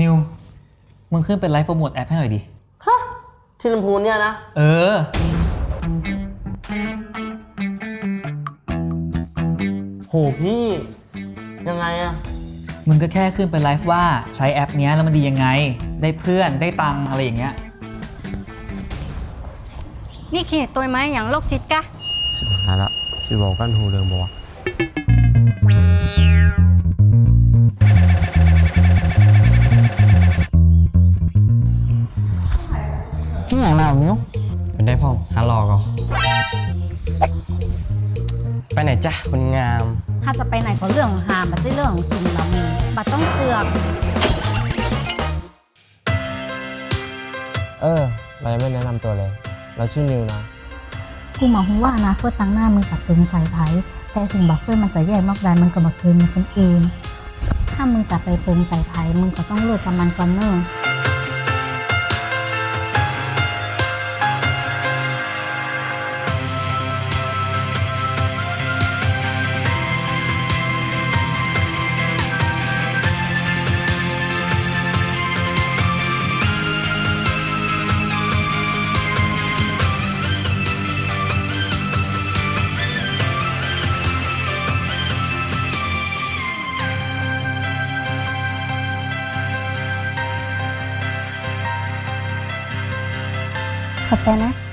นิว มึงขึ้นเป็นไลฟ์โปรโมทแอปให้หน่อยดิ ฮะที่ลำพูนเนี่ยนะ เออ โหพี่ ยังไงอะมึงก็แค่ขึ้นไปไลฟ์ว่าใช้แอปเนี้ยแล้วมันดียังไง ได้เพื่อนได้ตังค์อะไรอย่างเงี้ย นี่ขีดตัวไหมอย่างโรคจิตกะสิบหายละสิบอกกันหูเรื่องบอกว่า ที่อย่างเรามิวเป็นได้พ่อมฮัลโหลก็ไปไหนจ้ะคนงามถ้าจะไปไหนก็เรื่องของหามบัดใช่เรื่องของกินเรามีบัดต้องเสือกเออเรายังไม่แนะนำตัวเลย เราชื่อนิวนะ กูหมอหูว่าอนาคตตั้งหน้ามึงกับตึงใจไผ่แต่ถึงบักเฟิลมันจะแย่มากใดมันก็บักเคยมีคนอื่น ถ้ามึงจะไปเติมใจไผ่มึงก็ต้องเลิกกับมันก่อนเนอะ a thinner.